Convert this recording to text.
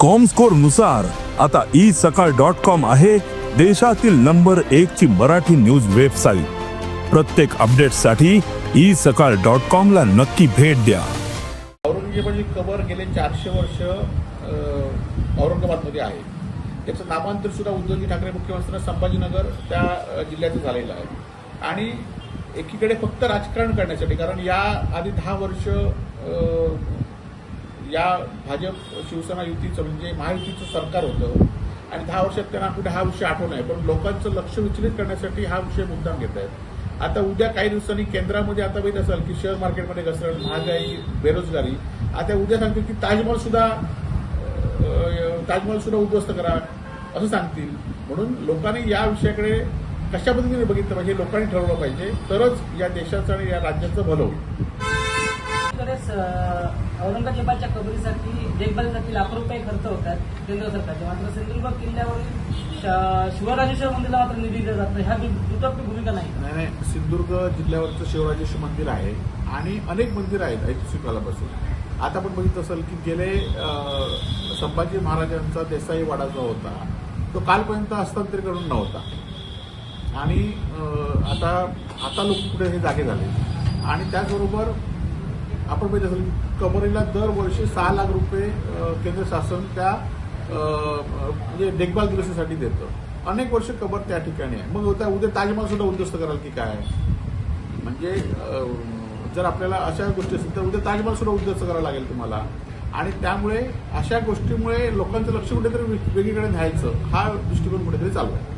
कॉमस्कोरनुसार आता ई सकाळ dot com आहे देशातील नंबर एक ची मराठी न्यूज वेबसाईट प्रत्येक अपडेटसाठी ई सकाळ डॉट कॉम ला नक्की भेट द्या. औरंगजेबाची कबर गेले चारशे वर्ष औरंगाबादमध्ये आहे. त्याचं नामांतर सुद्धा उद्धवजी ठाकरे मुख्यमंत्री संभाजीनगर त्या जिल्ह्याचं झालेलं आहे. आणि एकीकडे फक्त राजकारण करण्यासाठी कारण या आधी दहा वर्ष या भाजप शिवसेना युतीचं म्हणजे महायुतीचं सरकार होतं. आणि दहा वर्षात त्यांना कुठे हा विषय आठवण आहे पण लोकांचं लक्ष विचलित करण्यासाठी हा विषय मुद्दाम घेत आहेत. आता उद्या काही दिवसांनी केंद्रामध्ये आता बघित असाल की शेअर मार्केटमध्ये घसरण महागाई बेरोजगारी. आता उद्या सांगतील की ताजमहल सुद्धा ताजमहल सुद्धा उद्ध्वस्त करा असं सांगतील. म्हणून लोकांनी या विषयाकडे कशा पद्धतीने बघितलं पाहिजे लोकांनी ठरवलं पाहिजे. तरच या देशाचं आणि या राज्याचं भलं होईल. औरंगजेबाच्या कबरीसाठी देखभालीसाठी लाखो रुपये खर्च होतात केंद्र सरकारचे. मात्र सिंधुदुर्ग किल्ल्यावरील श- शिवराजेश्वर मंदिरला मात्र निधी दिला नाही. ह्या दु- दुटप्पी भूमिका नाही. नाही सिंधुदुर्ग जिल्ह्यावरचं शिवराजेश्वर मंदिर आहे आणि अनेक मंदिर आहेत ऐतिहासिक कालापासून आता आपण बघित असेल की गेले संभाजी महाराजांचा देसाई वाडा जो होता तो कालपर्यंत हस्तांतरित करून नव्हता. आणि आता आता लोक पुढे हे जागे झाले. आणि त्याचबरोबर आपण माहिती असेल की कबरीला दरवर्षी सहा लाख रुपये केंद्र शासन त्या म्हणजे देखभाल दुरुस्तीसाठी देतं. अनेक वर्ष कबर त्या ठिकाणी आहे. मग त्या उद्या ताजमहल सुद्धा उद्ध्वस्त कराल की काय? म्हणजे जर आपल्याला अशा गोष्टी असतील तर उद्या ताजमहल सुद्धा उद्ध्वस्त करावं लागेल तुम्हाला. आणि त्यामुळे अशा गोष्टीमुळे लोकांचं लक्ष कुठेतरी वेगळीकडे न्यायचं हा दृष्टिकोन कुठेतरी चालू आहे.